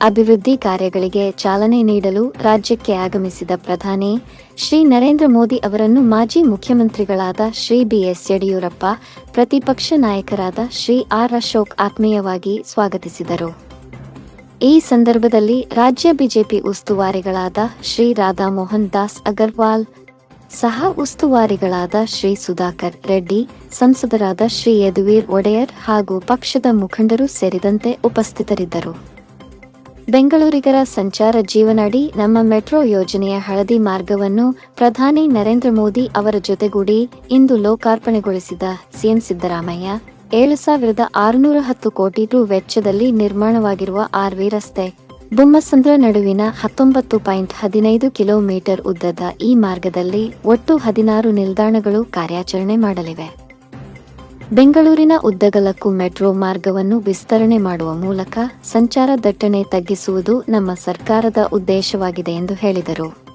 ಅಭಿವೃದ್ಧಿ ಕಾರ್ಯಗಳಿಗೆ ಚಾಲನೆ ನೀಡಲು ರಾಜ್ಯಕ್ಕೆ ಆಗಮಿಸಿದ ಪ್ರಧಾನಿ ಶ್ರೀ ನರೇಂದ್ರ ಮೋದಿ ಅವರನ್ನು ಮಾಜಿ ಮುಖ್ಯಮಂತ್ರಿಗಳಾದ ಶ್ರೀ ಬಿಎಸ್ ಯಡಿಯೂರಪ್ಪ, ಪ್ರತಿಪಕ್ಷ ನಾಯಕರಾದ ಶ್ರೀ ಆರ್ ಅಶೋಕ್ ಆತ್ಮೀಯವಾಗಿ ಸ್ವಾಗತಿಸಿದರು. ಈ ಸಂದರ್ಭದಲ್ಲಿ ರಾಜ್ಯ ಬಿಜೆಪಿ ಉಸ್ತುವಾರಿಗಳಾದ ಶ್ರೀ ರಾಧಾಮೋಹನ್ ದಾಸ್ ಅಗರ್ವಾಲ್ ಸಹ ಉಸ್ತುವಾರಿಗಳಾದ ಶ್ರೀ ಸುಧಾಕರ್ ರೆಡ್ಡಿ, ಸಂಸದರಾದ ಶ್ರೀ ಯದುವೀರ್ ಒಡೆಯರ್ ಹಾಗೂ ಪಕ್ಷದ ಮುಖಂಡರು ಸೇರಿದಂತೆ ಉಪಸ್ಥಿತರಿದ್ದರು. ಬೆಂಗಳೂರಿಗರ ಸಂಚಾರ ಜೀವನಾಡಿ ನಮ್ಮ ಮೆಟ್ರೋ ಯೋಜನೆಯ ಹಳದಿ ಮಾರ್ಗವನ್ನು ಪ್ರಧಾನಿ ನರೇಂದ್ರ ಮೋದಿ ಅವರ ಜೊತೆಗೂಡಿ ಇಂದು ಲೋಕಾರ್ಪಣೆಗೊಳಿಸಿದ ಸಿಎಂ ಸಿದ್ದರಾಮಯ್ಯ, ಏಳು ಸಾವಿರದ ಆರುನೂರ ಹತ್ತು ಕೋಟಿ ರು ವೆಚ್ಚದಲ್ಲಿ ನಿರ್ಮಾಣವಾಗಿರುವ ಆರ್ವಿ ರಸ್ತೆ, ಬೊಮ್ಮಸಂದ್ರ ನಡುವಿನ ಹತ್ತೊಂಬತ್ತು ಪಾಯಿಂಟ್ ಹದಿನೈದು ಕಿಲೋಮೀಟರ್ ಉದ್ದದ ಈ ಮಾರ್ಗದಲ್ಲಿ ಒಟ್ಟು ಹದಿನಾರು ನಿಲ್ದಾಣಗಳು ಕಾರ್ಯಾಚರಣೆ ಮಾಡಲಿವೆ. ಬೆಂಗಳೂರಿನ ಉದ್ದಗಲಕ್ಕೂ ಮೆಟ್ರೋ ಮಾರ್ಗವನ್ನು ವಿಸ್ತರಣೆ ಮಾಡುವ ಮೂಲಕ ಸಂಚಾರ ದಟ್ಟಣೆ ತಗ್ಗಿಸುವುದು ನಮ್ಮ ಸರ್ಕಾರದ ಉದ್ದೇಶವಾಗಿದೆ ಎಂದು ಹೇಳಿದರು.